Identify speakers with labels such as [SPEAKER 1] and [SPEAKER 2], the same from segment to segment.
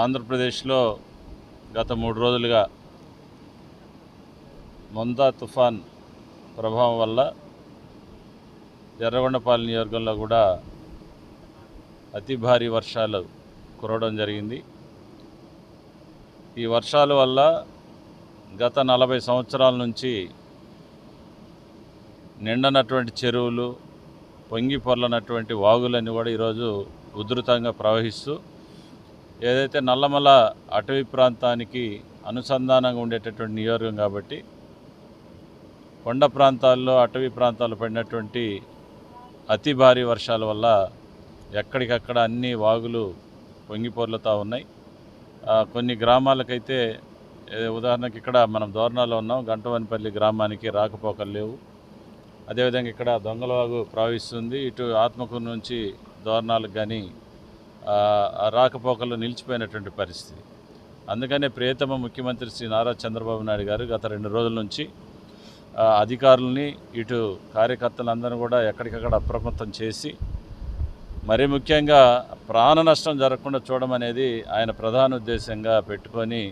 [SPEAKER 1] ఆంధ్రప్రదేశ్లో గత మూడు రోజులుగా మొందా తుఫాన్ ప్రభావం వల్ల ఎర్రగొండపాలెం నియోజకవర్గంలో కూడా అతి భారీ వర్షాలు కురవడం జరిగింది. ఈ వర్షాల వల్ల గత నలభై సంవత్సరాల నుంచి నిండనటువంటి చెరువులు పొంగి పొర్లనటువంటి వాగులన్నీ కూడా ఈరోజు ఉధృతంగా ప్రవహిస్తూ ఏదైతే నల్లమల అటవీ ప్రాంతానికి అనుసంధానంగా ఉండేటటువంటి నియోజకం కాబట్టి కొండ ప్రాంతాల్లో అటవీ ప్రాంతాల్లో పడినటువంటి అతి భారీ వర్షాల వల్ల ఎక్కడికక్కడ అన్ని వాగులు పొంగిపొర్లుతూ ఉన్నాయి. కొన్ని గ్రామాలకైతే ఉదాహరణకి ఇక్కడ మనం దోర్నాలో ఉన్నాం గంటవనిపల్లి గ్రామానికి రాకపోకలు లేవు. అదేవిధంగా ఇక్కడ దొంగలవాగు ప్రవహిస్తుంది. ఇటు ఆత్మకూరు నుంచి దోర్నాలకు కానీ రాకపోకలు నిలిచిపోయినటువంటి పరిస్థితి. అందుకనే ప్రియతమ ముఖ్యమంత్రి శ్రీ నారా చంద్రబాబు నాయుడు గారు గత రెండు రోజుల నుంచి అధికారులని ఇటు కార్యకర్తలందరూ కూడా ఎక్కడికక్కడ అప్రమత్తం చేసి మరీ ముఖ్యంగా ప్రాణ నష్టం జరగకుండా చూడడం అనేది ఆయన ప్రధాన ఉద్దేశంగా పెట్టుకొని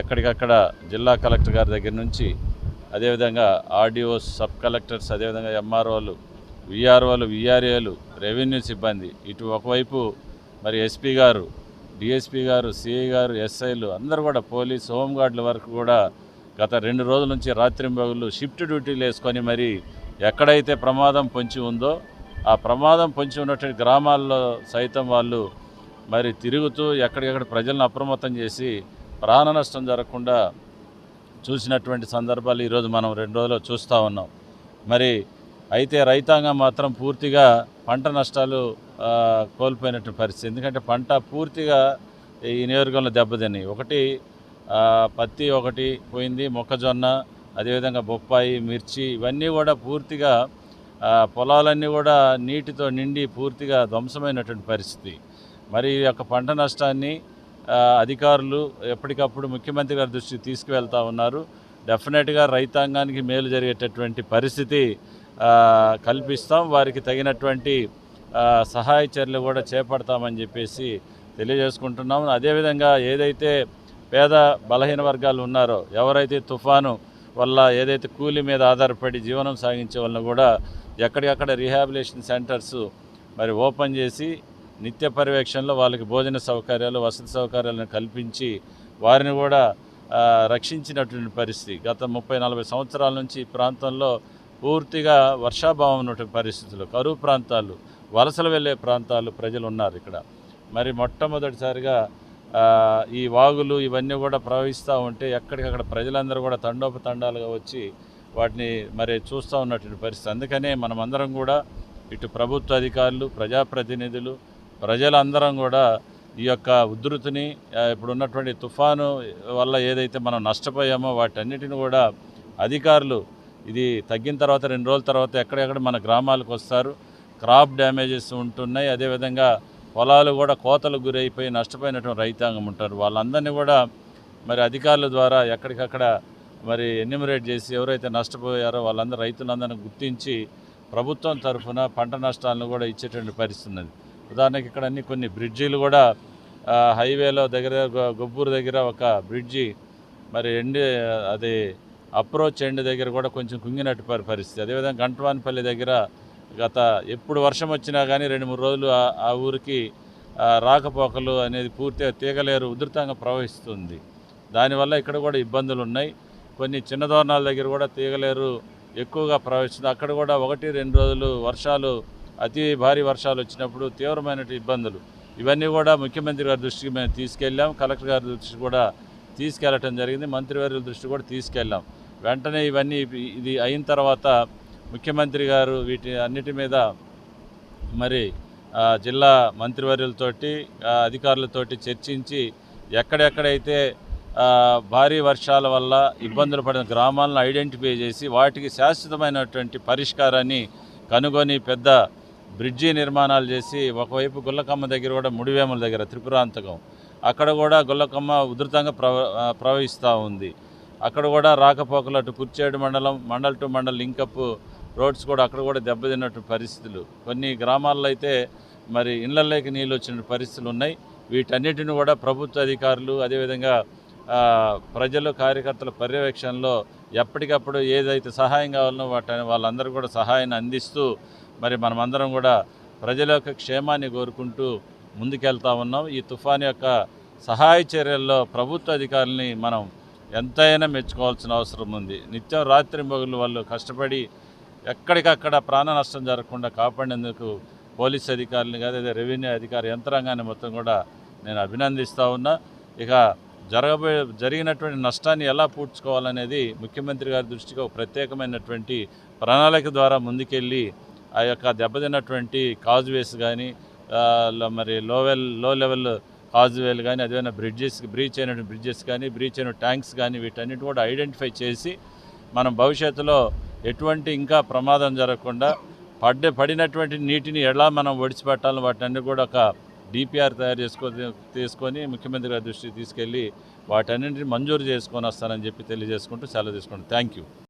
[SPEAKER 1] ఎక్కడికక్కడ జిల్లా కలెక్టర్ గారి దగ్గర నుంచి అదేవిధంగా ఆర్డీఓస్ సబ్ కలెక్టర్స్ అదేవిధంగా ఎంఆర్ఓలు విఆర్ఓలు విఆర్ఏలు రెవెన్యూ సిబ్బంది ఇటు ఒకవైపు మరి ఎస్పీ గారు డిఎస్పీ గారు సిఐ గారు ఎస్ఐలు అందరూ కూడా పోలీస్ హోంగార్డుల వరకు కూడా గత రెండు రోజుల నుంచి రాత్రింబగళ్ళు షిఫ్ట్ డ్యూటీలు వేసుకొని మరి ఎక్కడైతే ప్రమాదం పొంచి ఉందో ఆ ప్రమాదం పొంచి ఉన్నటువంటి గ్రామాల్లో సైతం వాళ్ళు మరి తిరుగుతూ ఎక్కడికెక్కడ ప్రజలను అప్రమత్తం చేసి ప్రాణ నష్టం జరగకుండా చూసినటువంటి సందర్భాలు ఈరోజు మనం రెండు రోజులు చూస్తూ ఉన్నాం. మరి అయితే రైతాంగం మాత్రం పూర్తిగా పంట నష్టాలు కోల్పోయినట్టు కోల్పోయినటువంటి పరిస్థితి. ఎందుకంటే పంట పూర్తిగా ఈ నియోజకవర్గంలో దెబ్బతిన్నాయి. ఒకటి పత్తి ఒకటి పోయింది మొక్కజొన్న అదేవిధంగా బొప్పాయి మిర్చి ఇవన్నీ కూడా పూర్తిగా పొలాలన్నీ కూడా నీటితో నిండి పూర్తిగా ధ్వంసమైనటువంటి పరిస్థితి. మరి ఈ యొక్క పంట నష్టాన్ని అధికారులు ఎప్పటికప్పుడు ముఖ్యమంత్రి గారి దృష్టికి తీసుకువెళ్తూ ఉన్నారు. డెఫినెట్గా రైతాంగానికి మేలు జరిగేటటువంటి పరిస్థితి కల్పిస్తాం. వారికి తగినటువంటి సహాయ చర్యలు కూడా చేపడతామని చెప్పేసి తెలియజేసుకుంటున్నాం అదేవిధంగా ఏదైతే పేద బలహీన వర్గాలు ఉన్నారో ఎవరైతే తుఫాను వల్ల ఏదైతే కూలి మీద ఆధారపడి జీవనం సాగించే వాళ్ళని కూడా ఎక్కడికక్కడ రీహాబిలేషన్ సెంటర్స్ మరి ఓపెన్ చేసి నిత్య పర్యవేక్షణలో వాళ్ళకి భోజన సౌకర్యాలు వసతి సౌకర్యాలను కల్పించి వారిని కూడా రక్షించినటువంటి పరిస్థితి. గత ముప్పై నలభై సంవత్సరాల నుంచి ఈ ప్రాంతంలో పూర్తిగా వర్షాభావం ఉన్నటువంటి పరిస్థితులు. కరువు ప్రాంతాలు వలసలు వెళ్ళే ప్రాంతాలు ప్రజలు ఉన్నారు ఇక్కడ. మరి మొట్టమొదటిసారిగా ఈ వాగులు ఇవన్నీ కూడా ప్రవహిస్తూ ఉంటే ఎక్కడికక్కడ ప్రజలందరూ కూడా తండోపతండాలుగా వచ్చి వాటిని మరి చూస్తూ ఉన్నటువంటి పరిస్థితి. అందుకనే మనమందరం కూడా ఇటు ప్రభుత్వ అధికారులు ప్రజాప్రతినిధులు ప్రజలందరం కూడా ఈ యొక్క ఉధృతిని ఇప్పుడు ఉన్నటువంటి తుఫాను వల్ల ఏదైతే మనం నష్టపోయామో వాటన్నిటిని కూడా అధికారులు ఇది తగ్గిన తర్వాత రెండు రోజుల తర్వాత ఎక్కడెక్కడ మన గ్రామాలకు వస్తారు. క్రాప్ డ్యామేజెస్ ఉంటున్నాయి. అదేవిధంగా పొలాలు కూడా కోతలకు గురైపోయి నష్టపోయినటువంటి రైతాంగం ఉంటారు. వాళ్ళందరినీ కూడా మరి అధికారుల ద్వారా ఎక్కడికక్కడ మరి ఎన్యూమరేట్ చేసి ఎవరైతే నష్టపోయారో వాళ్ళందరూ రైతులందరినీ గుర్తించి ప్రభుత్వం తరఫున పంట నష్టాలను కూడా ఇచ్చేటువంటి పరిస్థితి ఉన్నది. ఉదాహరణకి ఇక్కడ అన్ని కొన్ని బ్రిడ్జీలు కూడా హైవేలో దగ్గర గొబ్బూరు దగ్గర ఒక బ్రిడ్జి మరి ఎండ్ అది అప్రోచ్ ఎండ్ దగ్గర కూడా కొంచెం కుంగినట్టు పరిస్థితి. అదేవిధంగా గంటవానిపల్లి దగ్గర గత ఎప్పుడు వర్షం వచ్చినా కానీ రెండు మూడు రోజులు ఆ- ఊరికి రాకపోకలు అనేది పూర్తిగా తీగలేరు ఉధృతంగా ప్రవహిస్తుంది. దానివల్ల ఇక్కడ కూడా ఇబ్బందులు ఉన్నాయి కొన్ని చిన్న దోరణాల దగ్గర కూడా తీగలేరు ఎక్కువగా ప్రవహిస్తుంది. అక్కడ కూడా ఒకటి రెండు రోజులు వర్షాలు అతి భారీ వర్షాలు వచ్చినప్పుడు తీవ్రమైన ఇబ్బందులు. ఇవన్నీ కూడా ముఖ్యమంత్రి గారి దృష్టికి మేము తీసుకెళ్ళాం. కలెక్టర్ గారి దృష్టికి కూడా తీసుకెళ్ళటం జరిగింది. మంత్రివర్యుల దృష్టి కూడా తీసుకెళ్ళాం. వెంటనే ఇవన్నీ ఇది అయిన తర్వాత ముఖ్యమంత్రి గారు వీటి అన్నిటి మీద మరి జిల్లా మంత్రివర్యులతోటి అధికారులతోటి చర్చించి ఎక్కడెక్కడైతే భారీ వర్షాల వల్ల ఇబ్బందులు పడిన గ్రామాలను ఐడెంటిఫై చేసి వాటికి శాశ్వతమైనటువంటి పరిష్కారాన్ని కనుగొని పెద్ద బ్రిడ్జి నిర్మాణాలు చేసి ఒకవైపు గుల్లకమ్మ దగ్గర కూడా ముడివేముల దగ్గర త్రిపురాంతకం అక్కడ కూడా గుల్లకమ్మ ఉధృతంగా ప్రవ ప్రవహిస్తూ ఉంది. అక్కడ కూడా రాకపోకలు అటు కుర్చేడు మండలం mandal to mandal link up roads కూడా అక్కడ కూడా దెబ్బతిన్నట్టు పరిస్థితులు. కొన్ని గ్రామాల్లో అయితే మరి ఇళ్ళలోకి నీళ్ళు వచ్చిన పరిస్థితులు ఉన్నాయి. వీటన్నిటిని కూడా ప్రభుత్వ అధికారులు అదేవిధంగా ప్రజలు కార్యకర్తల పర్యవేక్షణలో ఎప్పటికప్పుడు ఏదైతే సహాయం కావాలనో వాటిని వాళ్ళందరూ కూడా సహాయాన్ని అందిస్తూ మరి మనమందరం కూడా ప్రజల యొక్క క్షేమాన్ని కోరుకుంటూ ముందుకెళ్తా ఉన్నాం. ఈ తుఫాన్ యొక్క సహాయ చర్యల్లో ప్రభుత్వ అధికారుల్ని మనం ఎంతైనా మెచ్చుకోవాల్సిన అవసరం ఉంది. నిత్యం రాత్రి మొగులు వాళ్ళు కష్టపడి ఎక్కడికక్కడ ప్రాణ నష్టం జరగకుండా కాపాడేందుకు పోలీస్ అధికారులని కాదు అదే రెవెన్యూ అధికారి యంత్రాంగాన్ని మొత్తం కూడా నేను అభినందిస్తూ ఉన్నా. ఇక జరగబోయే జరిగినటువంటి నష్టాన్ని ఎలా పూడ్చుకోవాలనేది ముఖ్యమంత్రి గారి దృష్టికి ఒక ప్రత్యేకమైనటువంటి ప్రణాళిక ద్వారా ముందుకెళ్ళి ఆ యొక్క దెబ్బతిన్నటువంటి కాజ్వేస్ కానీ మరి లోవెల్లో లెవెల్ కాజ్వేలు కానీ అదేవిధంగా బ్రిడ్జెస్ బ్రీచ్ అయినటువంటి బ్రిడ్జెస్ కానీ బ్రీచ్ అయిన ట్యాంక్స్ కానీ వీటన్నిటి కూడా ఐడెంటిఫై చేసి మనం భవిష్యత్తులో ఎటువంటి ఇంకా ప్రమాదం జరగకుండా పడ్డ పడినటువంటి నీటిని ఎలా మనం ఒడిచిపెట్టాలో వాటన్ని కూడా ఒక డిపిఆర్ తయారు చేసుకో తీసుకొని ముఖ్యమంత్రి గారి దృష్టికి తీసుకెళ్ళి వాటన్నింటిని మంజూరు చేసుకొని వస్తానని చెప్పి తెలియజేసుకుంటూ సెలవు తీసుకుంటాను థ్యాంక్ యూ